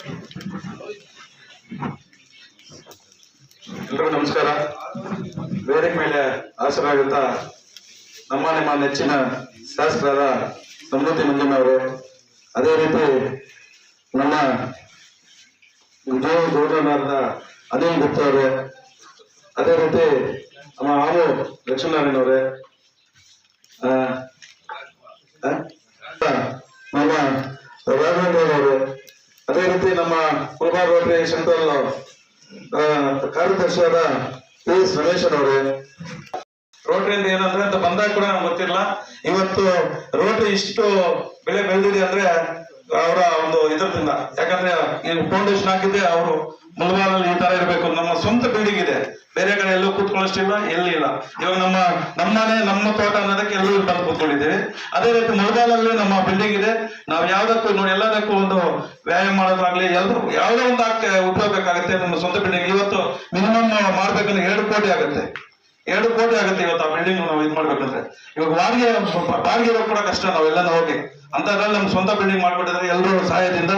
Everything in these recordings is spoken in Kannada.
ಎಲ್ರಿಗೂ ನಮಸ್ಕಾರ. ಬೇರೆ ಮೇಲೆ ಆಸರಾಗಿದ್ದ ನಮ್ಮ ನಿಮ್ಮ ನೆಚ್ಚಿನ ಶಾಸಕರಾದ ಸಮೃದ್ಧಿ ಮಂಜಮ್ಮವರು ಅದೇ ರೀತಿ ನಮ್ಮ ವಿಜಯ ಗೌರವನಾದ ಅನಿಲ್ ಗುಪ್ತಾ ಅದೇ ರೀತಿ ನಮ್ಮ ಹಾವು ಲಕ್ಷ್ಮೀನಾರಾಯಣ ಕುಲಬಾರ್ ರೋಟರಿ ಕಾರ್ಯದರ್ಶಿಯಾದ ಪಿ ಎಸ್ ಅವರೇ. ಅಂತ ಏನಂದ್ರೆ ಅಂತ ಬಂದಾಗ ಕೂಡ ನಮ್ಗೆ ಗೊತ್ತಿಲ್ಲ ಇವತ್ತು ರೋಟರಿ ಇಷ್ಟು ಬೆಳೆ ಬೆಳೆದಿದೆ ಅಂದ್ರೆ ಅವರ ಒಂದು ಇದರದಿಂದ ಯಾಕಂದ್ರೆ ಈ ಫೌಂಡೇಶನ್ ಹಾಕಿದ್ರೆ ಅವರು ಮುಲ್ಬಾರಲ್ಲಿ ಈ ತರ ಇರಬೇಕು. ನಮ್ಮ ಸ್ವಂತ ಬಿಲ್ಡಿಂಗ್ ಇದೆ ಬೇರೆ ಕಡೆ ಎಲ್ಲೂ ಕೂತ್ಕೊಳ್ಳೋಷ್ಟಿಲ್ಲ, ಎಲ್ಲಿ ಇಲ್ಲ. ಇವಾಗ ನಮ್ಮ, ನಮ್ಮನೆ, ನಮ್ಮ ತೋಟ ಅನ್ನೋದಕ್ಕೆ ಎಲ್ಲರೂ ಬಂದು ಕೂತ್ಕೊಂಡಿದ್ದೇವೆ. ಅದೇ ರೀತಿ ಮುಳಬಾಲಲ್ಲಿ ನಮ್ಮ ಬಿಲ್ಡಿಂಗ್ ಇದೆ ನಾವು ಯಾವ್ದಕ್ಕೂ ನೋಡಿ ಎಲ್ಲದಕ್ಕೂ ಒಂದು ವ್ಯಾಯಾಮ ಮಾಡೋದಾಗ್ಲಿ ಎಲ್ಲರೂ ಯಾವುದೋ ಒಂದು ಉಪಯೋಗಬೇಕಾಗುತ್ತೆ ನಮ್ಮ ಸ್ವಂತ ಬಿಲ್ಡಿಂಗ್ ಇವತ್ತು ಮಿನಿಮಮ್ ಮಾಡ್ಬೇಕಂದ್ರೆ ಎರಡು ಕೋಟಿ ಆಗುತ್ತೆ. ಎರಡು ಕೋಟಿ ಆಗುತ್ತೆ ಇವತ್ತು ಆ ಬಿಲ್ಡಿಂಗ್ ನಾವು ಇದು ಮಾಡ್ಬೇಕಂದ್ರೆ. ಇವಾಗ ಬಾಡಿಗೆ ಬಾಡಿಗೆ ಕೂಡ ಕಷ್ಟ ನಾವೆಲ್ಲ ಹೋಗಿ. ಅಂತದ್ರಲ್ಲಿ ನಮ್ಮ ಸ್ವಂತ ಬಿಲ್ಡಿಂಗ್ ಮಾಡ್ಬಿಟ್ಟಿದ್ರೆ ಎಲ್ಲರೂ ಸಹಾಯದಿಂದ.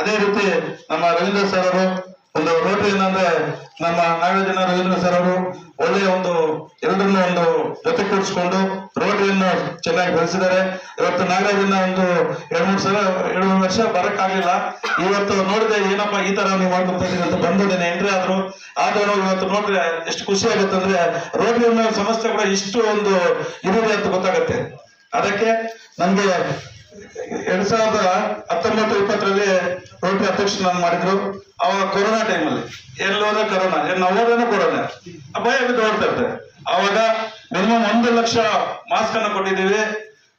ಅದೇ ರೀತಿ ನಮ್ಮ ರವೀಂದ್ರ ಸರ್ ಅವರು ಒಂದು ರೋಟರಿ ಏನಂದ್ರೆ ನಮ್ಮ ನಾಗರಾಜನ ರವೀಂದ್ರ ಸರ್ ಅವರು ಒಳ್ಳೆಯ ಒಂದು ಎಲ್ಲರನ್ನ ಒಂದು ಜೊತೆ ಕೂಡಿಸ್ಕೊಂಡು ರೋಟರಿಯನ್ನು ಚೆನ್ನಾಗಿ ಬೆಳೆಸಿದ್ದಾರೆ. ಇವತ್ತು ನಾಗರಾಜನ ಒಂದು ಎರಡ್ ಮೂರು ಸಲ, ಎರಡು ಮೂರು ವರ್ಷ ಬರಕ್ಕಾಗಲಿಲ್ಲ. ಇವತ್ತು ನೋಡಿದೆ ಏನಪ್ಪ ಈ ತರ ನೀವು ಮಾಡ್ಕೊಂತ ಇದೀರಿ ಅಂತ ಬಂದಿದ್ದೇನೆ ಎಂಟ್ರಿ ಆದ್ರು, ಆದ್ರೂ ಇವತ್ತು ನೋಡ್ರೆ ಎಷ್ಟು ಖುಷಿ ಆಗುತ್ತೆ ಅಂದ್ರೆ ರೋಟರಿ ಅನ್ನೋ ಸಮಸ್ಯೆ ಕೂಡ ಇಷ್ಟು ಒಂದು ಇದಿದೆ ಅಂತ ಗೊತ್ತಾಗತ್ತೆ. ಅದಕ್ಕೆ ನಮ್ಗೆ ಎರಡ್ ಸಾವಿರದ ಹತ್ತೊಂಬತ್ತು ಇಪ್ಪತ್ತರಲ್ಲಿ ರೋಟರಿ ಅಧ್ಯಕ್ಷ ನಾನು ಮಾಡಿದ್ರು. ಅವಾಗ ಕೊರೋನಾ ಟೈಮಲ್ಲಿ ಎಲ್ಲೋದ್ರೆ ಕೊರೋನಾ? ನಾವು ಹೋದ್ರೆ ಕೊರೋನಾ? ಭಯ ಬಿದ್ದು ಓಡ್ತಾ ಇರ್ತಾರೆ ಅವಾಗ ಮಿನಿಮಮ್ ಒಂದು ಲಕ್ಷ ಮಾಸ್ಕ್ ಅನ್ನು ಕೊಟ್ಟಿದ್ದೀವಿ.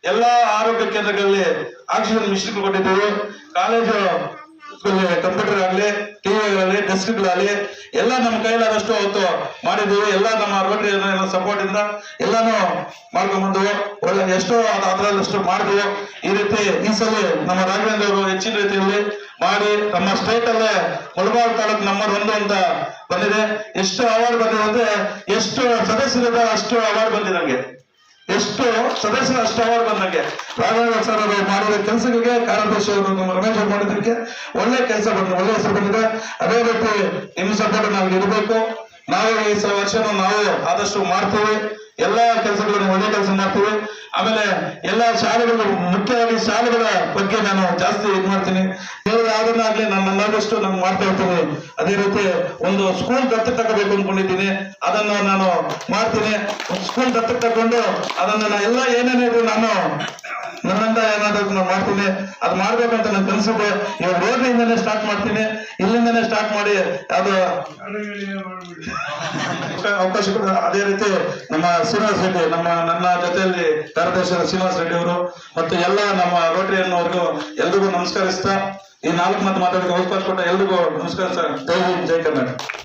ಎಲ್ಲಾ ಆರೋಗ್ಯ ಕೇಂದ್ರಗಳಲ್ಲಿ ಆಕ್ಸಿಜನ್ ಮಿಷನ್ ಕೊಟ್ಟಿದ್ದೀವಿ. ಕಾಲೇಜು ಕಂಪ್ಯೂಟರ್ ಆಗಲಿ ಟಿವಿಗಳಲ್ಲಿ ಡೆಸ್ಕ್ಗಳಾಗಲಿ ಎಲ್ಲ ನಮ್ಮ ಕೈಲಾದಷ್ಟು ಅವತ್ತು ಮಾಡಿದ್ದೀವಿ. ಎಲ್ಲ ನಮ್ಮ ರೋಟರಿ ಸಪೋರ್ಟ್ ಇಂದ ಎಲ್ಲಾನು ಮಾಡ್ಕೊಂಡ್ಬಂದು ಒಳ್ಳೆ ಎಷ್ಟೋ ಅದ್- ಅದ್ರಲ್ಲಷ್ಟು ಮಾಡಿದ್ವು. ಈ ರೀತಿ ಈ ಸಲ ನಮ್ಮ ರಾಘವೇಂದ್ರ ಅವರು ಹೆಚ್ಚಿನ ರೀತಿಯಲ್ಲಿ ಮಾಡಿ ನಮ್ಮ ಸ್ಟೇಟ್ ಅಲ್ಲೇ ಮುಳಬಾಲ್ ತಾಲೂಕು ನಂಬರ್ ಒಂದು ಅಂತ ಬಂದಿದೆ. ಎಷ್ಟು ಅವಾರ್ಡ್ ಬಂದಿದೆ ಅಂದ್ರೆ ಎಷ್ಟು ಸದಸ್ಯರಿದ್ದಾರೆ ಅಷ್ಟು ಅವಾರ್ಡ್ ಬಂದಿದೆ ನಂಗೆ ಎಷ್ಟು ಸದಸ್ಯರು ಅಷ್ಟು ಅವಾರ್ಡ್ ಬಂದಂಗೆ. ರಾಘವೇಂದ್ರ ಸರ್ ಅವರು ಮಾಡಿದ ಕೆಲಸಗಳಿಗೆ ಕಾರ್ಯದರ್ಶಿ ಅವರು ರಮೇಶ್ ಅವರು ಒಳ್ಳೆ ಕೆಲಸ ಬಂದಿದೆ ಒಳ್ಳೆ ಹೆಸರು ಬಂದಿದೆ. ಅದೇ ರೀತಿ ನಿಮ್ಮ ಸಪೋರ್ಟ್ ನಾವು ಇರಬೇಕು. ನಾವು ಈ ಸಲ ವರ್ಷ ನಾವು ಆದಷ್ಟು ಮಾಡ್ತೀವಿ. ಎಲ್ಲಾ ಕೆಲಸಗಳನ್ನು ಒಳ್ಳೆ ಕೆಲಸ ಮಾಡ್ತೀವಿ. ಆಮೇಲೆ ಎಲ್ಲಾ ಶಾಲೆಗಳು, ಮುಖ್ಯವಾಗಿ ಶಾಲೆಗಳ ಬಗ್ಗೆ ನಾನು ಜಾಸ್ತಿ ಇದು ಮಾಡ್ತೀನಿ. ಯಾವ್ದನ್ನಾಗ್ಲಿ ನಾನು ನನ್ನಾದಷ್ಟು ನಾನು ಮಾಡ್ತಾ ಇರ್ತೀನಿ. ಅದೇ ರೀತಿ ಒಂದು ಸ್ಕೂಲ್ ದತ್ತು ತಗೋಬೇಕು ಅನ್ಕೊಂಡಿದ್ದೀನಿ. ಅದನ್ನ ನಾನು ಮಾಡ್ತೀನಿ. ಸ್ಕೂಲ್ ದತ್ತು ತಗೊಂಡು ಅದನ್ನ ನಾನು ಎಲ್ಲ ಏನೇನಿದ್ರು ನಾನು ನನ್ನಿಂದ ಏನಾದ್ರು ನಾನು ಮಾಡ್ತೀನಿ. ಅದು ಮಾಡ್ಬೇಕಂತ ನನ್ ಕನಸಿದೆ. ಇವಾಗ ರೋಡ್ನಿಂದನೇ ಸ್ಟಾರ್ಟ್ ಮಾಡ್ತೀನಿ. ಇಲ್ಲಿಂದನೇ ಸ್ಟಾರ್ಟ್ ಮಾಡಿ ಅದು ಅವಕಾಶ ಅದೇ ರೀತಿ ನಮ್ಮ ಶ್ರೀನಿವಾಸ ರೆಡ್ಡಿ, ನಮ್ಮ, ನನ್ನ ಜೊತೆಯಲ್ಲಿ ಕಾರ್ಯದರ್ಶಿ ಶ್ರೀನಿವಾಸ ರೆಡ್ಡಿ ಅವರು ಮತ್ತು ಎಲ್ಲ ನಮ್ಮ ರೋಟರಿ ಅನ್ನೋರ್ಗು ಎಲ್ರಿಗೂ ನಮಸ್ಕರಿಸ್ತಾ ಈ ನಾಲ್ಕು ಮಾತು ಮಾತಾಡೋಕೆ ಅವಕಾಶ ಕೊಟ್ಟ ಎಲ್ರಿಗೂ ನಮಸ್ಕಾರ ಸರ್. ಜೈ ಜೈ ಕರ್ನಾಟಕ.